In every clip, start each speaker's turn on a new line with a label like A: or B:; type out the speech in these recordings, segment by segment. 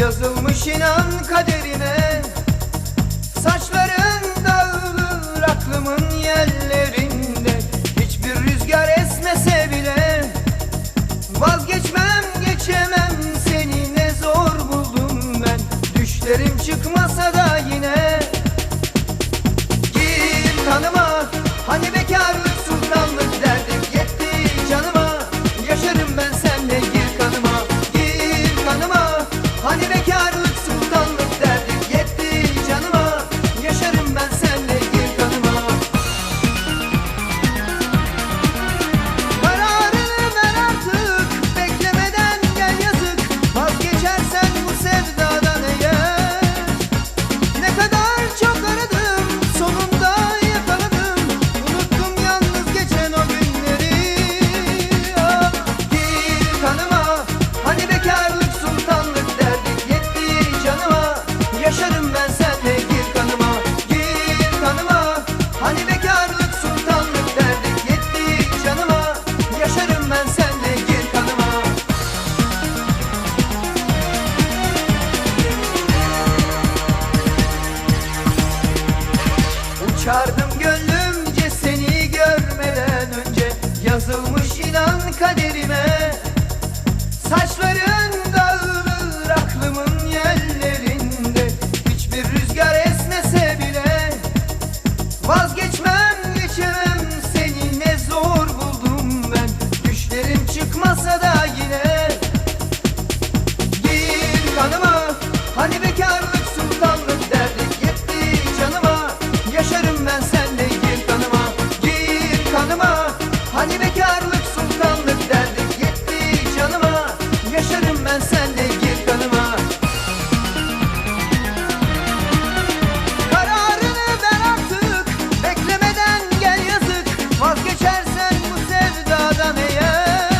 A: Yazılmış inan kaderime Yaşardım gönlümce seni görmeden önce. Yazılmış inan kaderime. Bekarlık sultanlık derdik canıma. Yaşarım ben sende gir kanıma. Kararını ver artık. Beklemeden gel yazık. Vazgeçersen bu sevdadan eğer.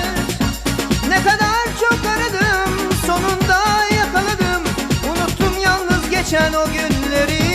A: Ne kadar çok aradım sonunda yakaladım. Unuttum yalnız geçen o günleri.